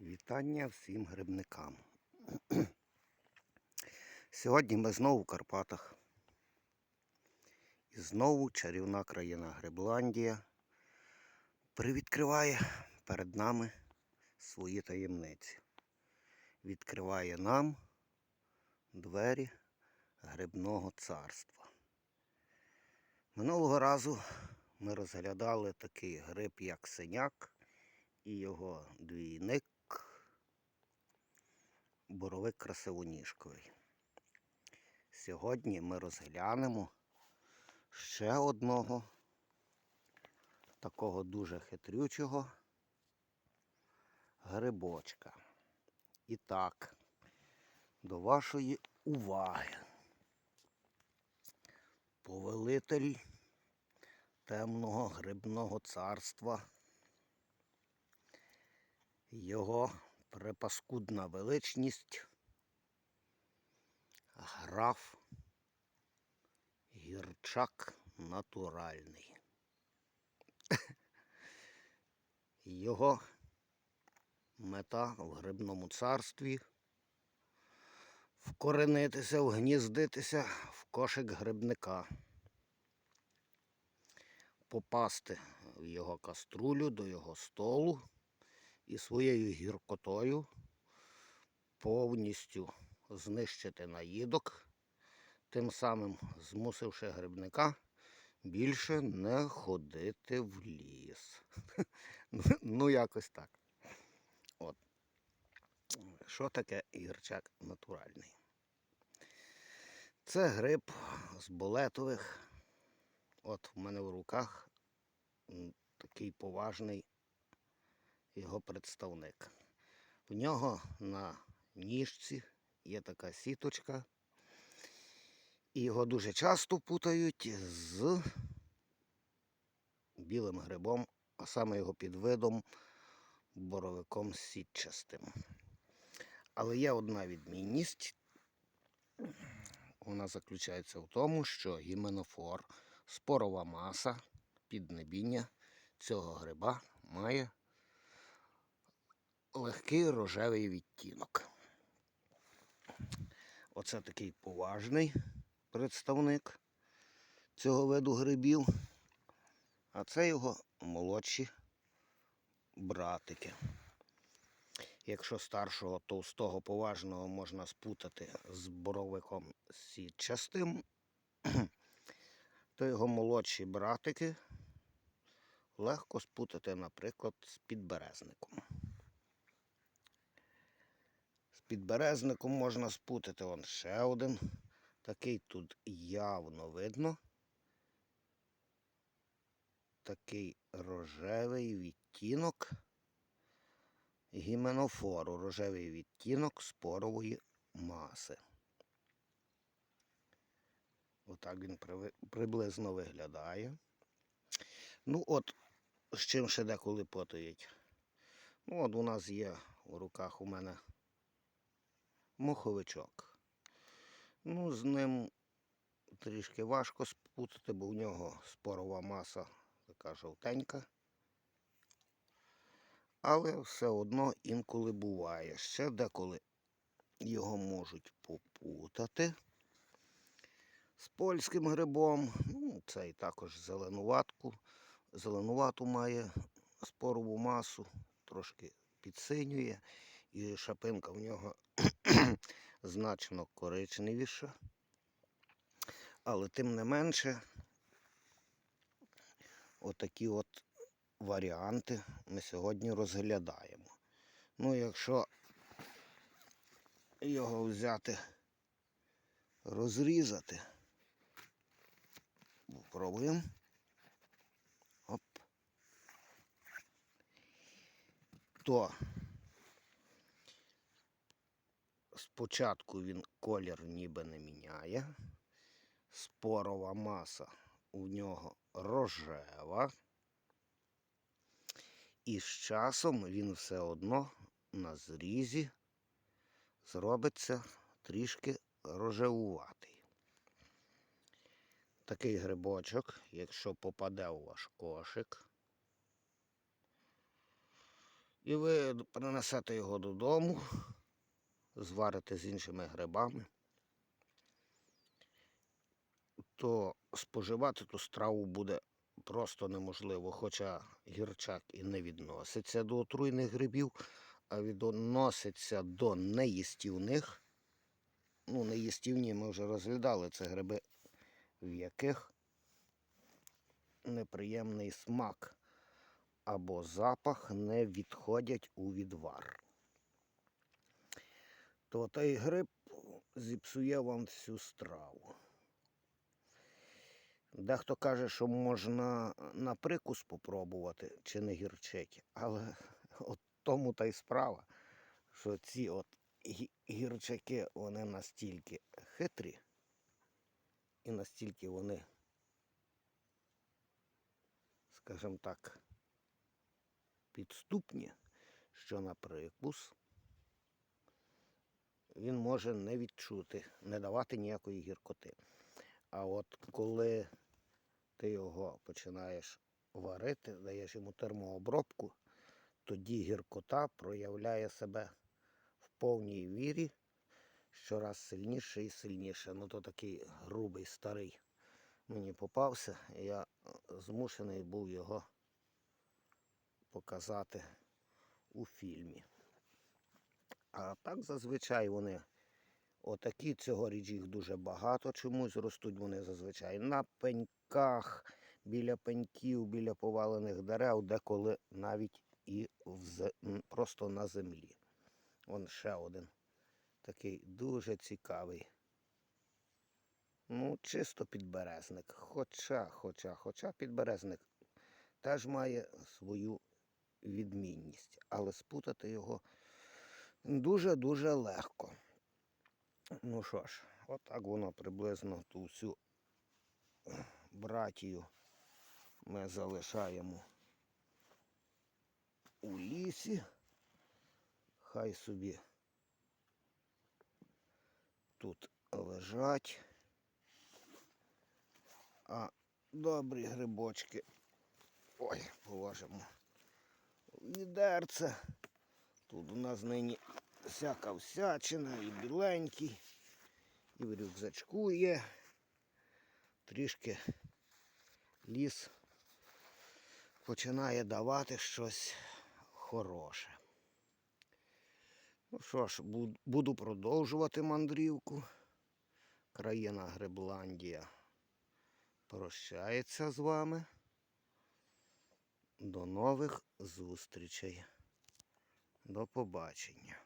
Вітання всім грибникам. Сьогодні ми знову в Карпатах. І знову чарівна країна Грибландія привідкриває перед нами свої таємниці. Відкриває нам двері грибного царства. Минулого разу ми розглядали такий гриб, як синяк, і його двійник боровик красивоніжковий. Сьогодні ми розглянемо ще одного такого дуже хитрючого грибочка. І так, до вашої уваги. Повелитель темного грибного царства. Його припаскудна величність граф гірчак натуральний. Його мета в грибному царстві вкоренитися, вгніздитися в кошик грибника, попасти в його каструлю до його столу і своєю гіркотою повністю знищити наїдок, тим самим змусивши грибника більше не ходити в ліс. Ну, Ну, якось так. От. Що таке гірчак натуральний? Це гриб з болетових. От в мене в руках такий поважний його представник. В нього на ніжці є така сіточка. І його дуже часто путають з білим грибом, а саме його підвидом боровиком сітчастим. Але є одна відмінність. Вона заключається в тому, що гіменофор, спорова маса, піднебіння цього гриба має легкий рожевий відтінок. Оце такий поважний представник цього виду грибів, а це його молодші братики. Якщо старшого товстого поважного можна спутати з боровиком сітчастим, то його молодші братики легко спутати, наприклад, з підберезником. З підберезником можна спутати он ще один. Такий тут явно видно. Такий рожевий відтінок гіменофору, рожевий відтінок спорової маси. Отак він приблизно виглядає. Ну от, з чим ще деколи потають. Ну, от у нас є у руках у мене моховичок. Ну, з ним трішки важко спутати, бо у нього спорова маса така жовтенька. Але все одно інколи буває. Ще деколи його можуть попутати з польським грибом. Ну, цей також зеленуватку. Зеленувату має спорову масу, трошки підсинює, і шапинка в нього значно коричневіша. Але тим не менше, отакі от варіанти ми сьогодні розглядаємо. Ну, якщо його взяти, розрізати, пробуємо. Оп. То спочатку він колір ніби не міняє. Спорова маса у нього рожева. І з часом він все одно на зрізі зробиться трішки рожевуватий. Такий грибочок, якщо попаде у ваш кошик, І ви принесете його додому, зварите з іншими грибами, то споживати ту страву буде просто неможливо, хоча гірчак і не відноситься до отруйних грибів, а відноситься до неїстівних. Ну, неїстівні ми вже розглядали це гриби, в яких неприємний смак або запах не відходять у відвар. То той гриб зіпсує вам всю страву. Дехто каже, що можна на прикус попробувати, чи не гірчить. Але от тому та й справа, що ці от гі- гірчаки, вони настільки хитрі і настільки вони, скажімо так, підступні, що на прикус він може не відчути, не давати ніякої гіркоти. А от коли ти його починаєш варити, даєш йому термообробку, тоді гіркота проявляє себе в повній вірі, щораз сильніше і сильніше. Ну то такий грубий старий мені попався, і я змушений був його показати у фільмі. А так зазвичай вони отакі, цьогоріч їх дуже багато чомусь ростуть вони зазвичай на пеньках, біля пеньків, біля повалених дерев, деколи навіть і в просто на землі. Вон ще один такий дуже цікавий. Ну, чисто підберезник. Хоча, хоча, хоча підберезник теж має свою відмінність, але спутати його дуже-дуже легко. Ну що ж, отак воно приблизно ту всю братію ми залишаємо у лісі. Хай собі тут лежать. А добрі грибочки. Ой, положимо відерце. Тут у нас нині всяка всячина, і біленький, і в рюкзачку є. Трішки ліс починає давати щось хороше. Ну що ж, буду продовжувати мандрівку. Країна Грибландія прощається з вами. До нових зустрічей. До побачення.